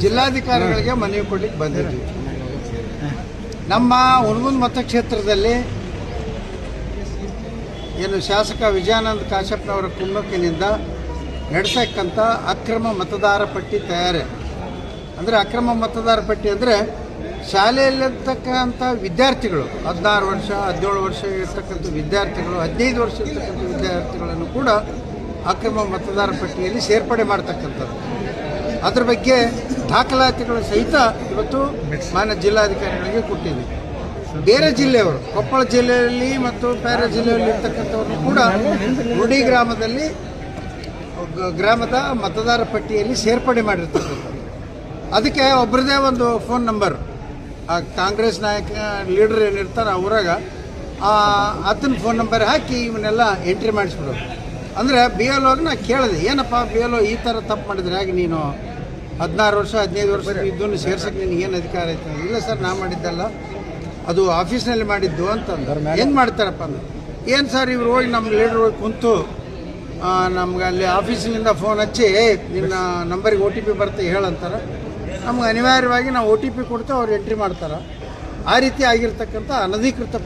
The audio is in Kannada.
ಜಿಲ್ಲಾಧಿಕಾರಿಗಳಿಗೆ ಮನವಿ ಕೊಡ್ಲಿಕ್ಕೆ ಬಂದಿದ್ವಿ. ನಮ್ಮ ಹುಣಗುಂದ್ ಮತಕ್ಷೇತ್ರದಲ್ಲಿ ಏನು ಶಾಸಕ ವಿಜಯಾನಂದ ಕಾಶ್ಯಪ್ನವರ ಕುಮ್ಮಕ್ಕಿನಿಂದ ನಡೆಸಕ್ಕಂಥ ಅಕ್ರಮ ಮತದಾರ ಪಟ್ಟಿ ತಯಾರಿ. ಅಂದರೆ ಅಕ್ರಮ ಮತದಾರ ಪಟ್ಟಿ ಅಂದರೆ ಶಾಲೆಯಲ್ಲಿರ್ತಕ್ಕಂಥ ವಿದ್ಯಾರ್ಥಿಗಳು, ಹದಿನಾರು ವರ್ಷ, ಹದಿನೇಳು ವರ್ಷ ಇರ್ತಕ್ಕಂಥ ವಿದ್ಯಾರ್ಥಿಗಳು, ಹದಿನೈದು ವರ್ಷ ಇರ್ತಕ್ಕಂಥ ವಿದ್ಯಾರ್ಥಿಗಳನ್ನು ಕೂಡ ಅಕ್ರಮ ಮತದಾರ ಪಟ್ಟಿಯಲ್ಲಿ ಸೇರ್ಪಡೆ ಮಾಡ್ತಕ್ಕಂಥದ್ದು. ಅದ್ರ ಬಗ್ಗೆ ದಾಖಲಾತಿಗಳು ಸಹಿತ ಇವತ್ತು ಮಾನ್ಯ ಜಿಲ್ಲಾಧಿಕಾರಿಗಳಿಗೆ ಕೊಟ್ಟಿದೆ. ಬೇರೆ ಜಿಲ್ಲೆಯವರು, ಕೊಪ್ಪಳ ಜಿಲ್ಲೆಯಲ್ಲಿ ಮತ್ತು ಬೇರೆ ಜಿಲ್ಲೆಯಲ್ಲಿ ಇರ್ತಕ್ಕಂಥವ್ರನ್ನು ಕೂಡ ಗುಡಿ ಗ್ರಾಮದಲ್ಲಿ ಗ್ರಾಮದ ಮತದಾರ ಪಟ್ಟಿಯಲ್ಲಿ ಸೇರ್ಪಡೆ ಮಾಡಿರ್ತಕ್ಕಂಥದ್ದು ಅದಕ್ಕೆ ಒಬ್ಬರದೇ ಒಂದು ಫೋನ್ ನಂಬರ್. ಆ ಕಾಂಗ್ರೆಸ್ ನಾಯಕ, ಲೀಡರ್ ಏನಿರ್ತಾರೆ ಆ ಆತನ ಫೋನ್ ನಂಬರ್ ಹಾಕಿ ಇವನ್ನೆಲ್ಲ ಎಂಟ್ರಿ ಮಾಡಿಸ್ಬಿಡೋದು. ಅಂದರೆ ಬಿ ಎಲ್ ಓಗೆ ನಾ ಕೇಳಿದೆ, ಏನಪ್ಪ ಬಿ ಎಲ್ ಓ ಈ ಥರ ತಪ್ಪು ಮಾಡಿದ್ರೆ ಹಾಗೆ ನೀನು ಹದಿನಾರು ವರ್ಷ ಹದಿನೈದು ವರ್ಷ ಇದ್ದನ್ನು ಸೇರ್ಸಕ್ಕೆ ನಿನಗೆ ಏನು ಅಧಿಕಾರ ಐತೆ? ಇಲ್ಲ ಸರ್ ನಾ ಮಾಡಿದ್ದಲ್ಲ. ಅದು ಆಫೀಸ್ನಲ್ಲಿ ಮಾಡಿದ್ದು ಅಂತಂದ್ರೆ ಏನು ಮಾಡ್ತಾರಪ್ಪ ಅಂದ್ರೆ? ಏನು ಸರ್ ಇವ್ರು ಹೋಗಿ ನಮ್ಮ ಲೀಡರ್ ಹೋಗಿ ಕುಂತು ನಮ್ಗೆ ಅಲ್ಲಿ ಆಫೀಸಿನಿಂದ ಫೋನ್ ಹಚ್ಚಿ ನಿನ್ನ ನಂಬರಿಗೆ ಒ ಟಿ ಪಿ ಬರುತ್ತೆ ಹೇಳಂತಾರೆ ನಮ್ಗೆ ಅನಿವಾರ್ಯವಾಗಿ ನಾವು ಒ ಟಿ ಪಿ ಕೊಡ್ತೇವೆ ಅವ್ರು ಎಂಟ್ರಿ ಮಾಡ್ತಾರೆ. ಆ ರೀತಿ ಆಗಿರ್ತಕ್ಕಂಥ ಅನಧಿಕೃತ